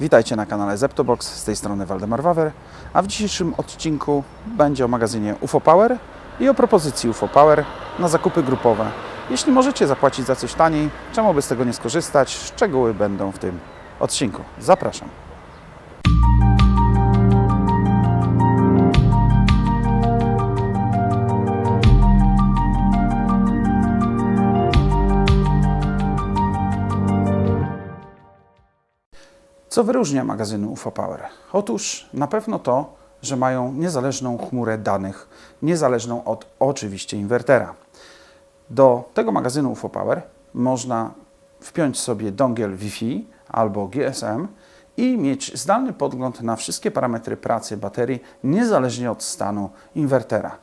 Witajcie na kanale Zeptobox, z tej strony Waldemar Wawer, a w dzisiejszym odcinku będzie o magazynie UFO Power i o propozycji UFO Power na zakupy grupowe. Jeśli możecie zapłacić za coś taniej, czemu by z tego nie skorzystać? Szczegóły będą w tym odcinku. Zapraszam. Co wyróżnia magazyny UFO Power? Otóż na pewno to, że mają niezależną chmurę danych, niezależną od oczywiście inwertera. Do tego magazynu UFO Power można wpiąć sobie dongiel Wi-Fi albo GSM i mieć zdalny podgląd na wszystkie parametry pracy baterii, niezależnie od stanu inwertera.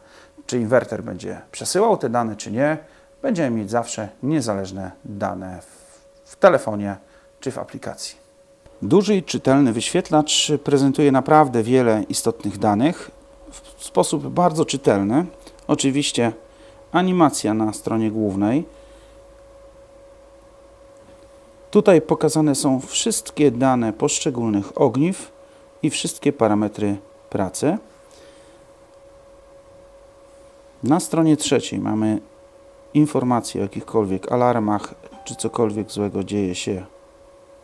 Czy inwerter będzie przesyłał te dane, czy nie, będziemy mieć zawsze niezależne dane w, telefonie czy w aplikacji. Duży i czytelny wyświetlacz prezentuje naprawdę wiele istotnych danych w sposób bardzo czytelny. Oczywiście animacja na stronie głównej. Tutaj pokazane są wszystkie dane poszczególnych ogniw i wszystkie parametry pracy. Na stronie trzeciej mamy informacje o jakichkolwiek alarmach czy cokolwiek złego dzieje się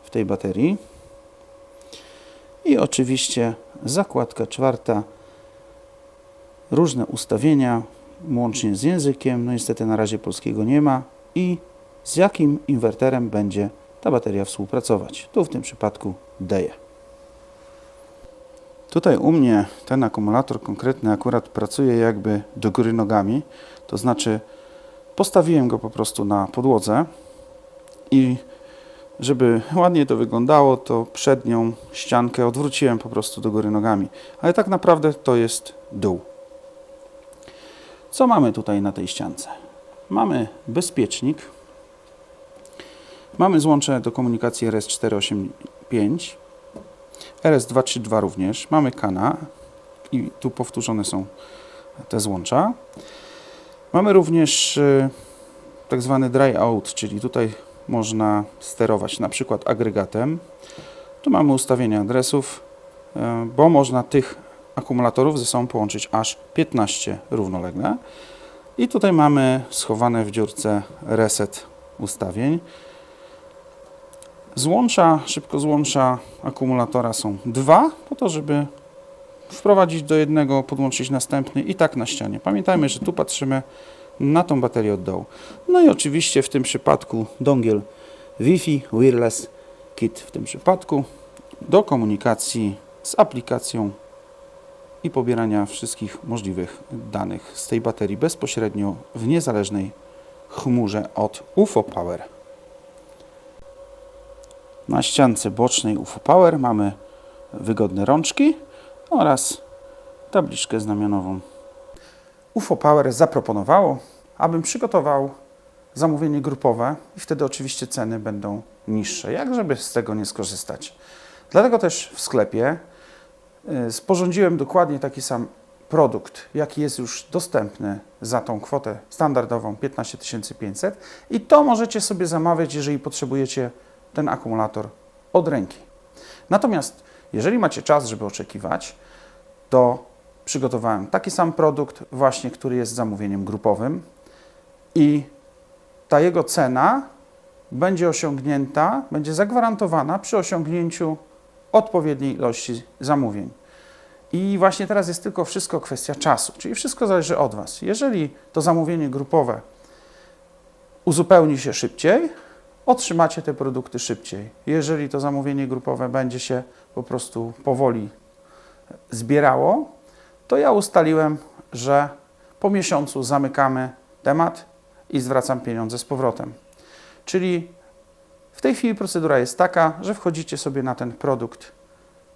w tej baterii. I oczywiście zakładka czwarta, różne ustawienia, łącznie z językiem, no niestety na razie polskiego nie ma i z jakim inwerterem będzie ta bateria współpracować. Tu w tym przypadku DEE. Tutaj u mnie ten akumulator konkretny akurat pracuje jakby do góry nogami, to znaczy postawiłem go po prostu na podłodze i żeby ładnie to wyglądało, to przednią ściankę odwróciłem po prostu do góry nogami. Ale tak naprawdę to jest dół. Co mamy tutaj na tej ściance? Mamy bezpiecznik. Mamy złącze do komunikacji RS485. RS232 również. Mamy kana i tu powtórzone są te złącza. Mamy również y, tak zwany dry out, czyli tutaj można sterować na przykład agregatem. Tu mamy ustawienia adresów, e, bo można tych akumulatorów ze sobą połączyć aż 15 równolegle. I tutaj mamy schowane w dziurce reset ustawień. Złącza, szybko złącza akumulatora są dwa, po to, żeby wprowadzić do jednego, podłączyć następny i tak na ścianie. Pamiętajmy, że tu patrzymy na tą baterię od dołu. No i oczywiście w tym przypadku dongiel Wi-Fi Wireless Kit w tym przypadku do komunikacji z aplikacją i pobierania wszystkich możliwych danych z tej baterii bezpośrednio w niezależnej chmurze od UFO Power. Na ściance bocznej UFO Power mamy wygodne rączki oraz tabliczkę znamionową. UFO Power zaproponowało, abym przygotował zamówienie grupowe i wtedy oczywiście ceny będą niższe. Jak żeby z tego nie skorzystać? Dlatego też w sklepie y, sporządziłem dokładnie taki sam produkt, jaki jest już dostępny za tą kwotę standardową 15 500 i to możecie sobie zamawiać, jeżeli potrzebujecie ten akumulator od ręki. Natomiast jeżeli macie czas, żeby oczekiwać, to przygotowałem taki sam produkt, właśnie który jest zamówieniem grupowym i ta jego cena będzie osiągnięta, będzie zagwarantowana przy osiągnięciu odpowiedniej ilości zamówień. I właśnie teraz jest tylko wszystko kwestia czasu, czyli wszystko zależy od Was. Jeżeli to zamówienie grupowe uzupełni się szybciej, otrzymacie te produkty szybciej. Jeżeli to zamówienie grupowe będzie się po prostu powoli zbierało, to ja ustaliłem, że po miesiącu zamykamy temat i zwracam pieniądze z powrotem. Czyli w tej chwili procedura jest taka, że wchodzicie sobie na ten produkt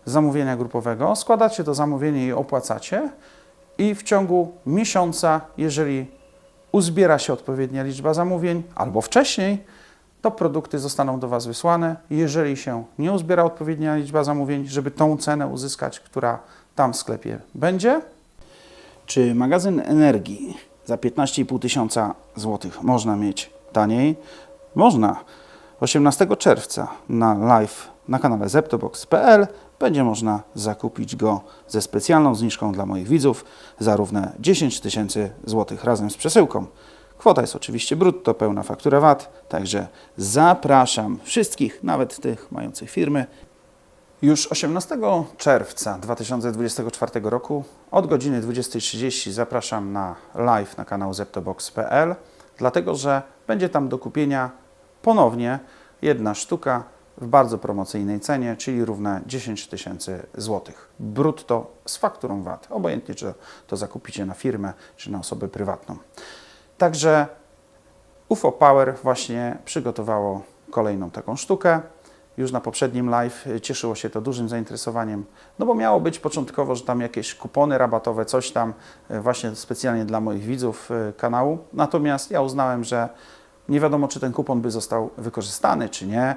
zamówienia grupowego, składacie to zamówienie i opłacacie i w ciągu miesiąca, jeżeli uzbiera się odpowiednia liczba zamówień albo wcześniej, to produkty zostaną do Was wysłane. Jeżeli się nie uzbiera odpowiednia liczba zamówień, żeby tą cenę uzyskać, która tam w sklepie będzie. Czy magazyn energii za 15,5 tysiąca złotych można mieć taniej? Można. 18 czerwca na live na kanale zeptobox.pl będzie można zakupić go ze specjalną zniżką dla moich widzów za równe 10 tysięcy złotych razem z przesyłką. Kwota jest oczywiście brutto, pełna faktura VAT, także zapraszam wszystkich, nawet tych mających firmy, już 18 czerwca 2024 roku od godziny 20.30 zapraszam na live na kanał zeptobox.pl, dlatego że będzie tam do kupienia ponownie jedna sztuka w bardzo promocyjnej cenie, czyli równe 10 tysięcy złotych brutto z fakturą VAT, obojętnie czy to zakupicie na firmę, czy na osobę prywatną. Także UFO Power właśnie przygotowało kolejną taką sztukę. Już na poprzednim live y, cieszyło się to dużym zainteresowaniem, no bo miało być początkowo, że tam jakieś kupony rabatowe, coś tam y, właśnie specjalnie dla moich widzów y, kanału. Natomiast ja uznałem, że nie wiadomo, czy ten kupon by został wykorzystany, czy nie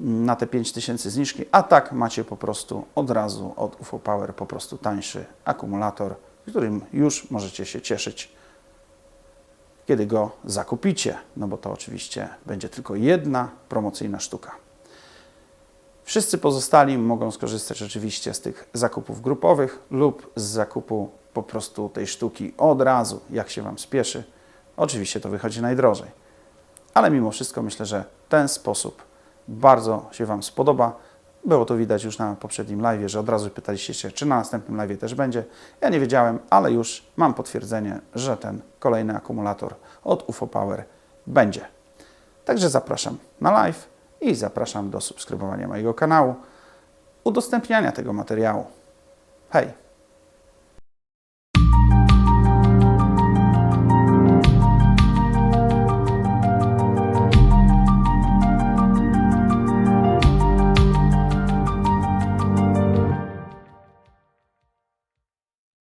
mm, na te 5000 zniżki, a tak macie po prostu od razu od UFO Power po prostu tańszy akumulator, którym już możecie się cieszyć kiedy go zakupicie, no bo to oczywiście będzie tylko jedna promocyjna sztuka. Wszyscy pozostali mogą skorzystać oczywiście z tych zakupów grupowych lub z zakupu po prostu tej sztuki od razu, jak się Wam spieszy. Oczywiście to wychodzi najdrożej. Ale mimo wszystko myślę, że ten sposób bardzo się Wam spodoba. Było to widać już na poprzednim live, że od razu pytaliście się, czy na następnym live też będzie. Ja nie wiedziałem, ale już mam potwierdzenie, że ten kolejny akumulator od UFO Power będzie. Także zapraszam na live i zapraszam do subskrybowania mojego kanału, udostępniania tego materiału. Hej!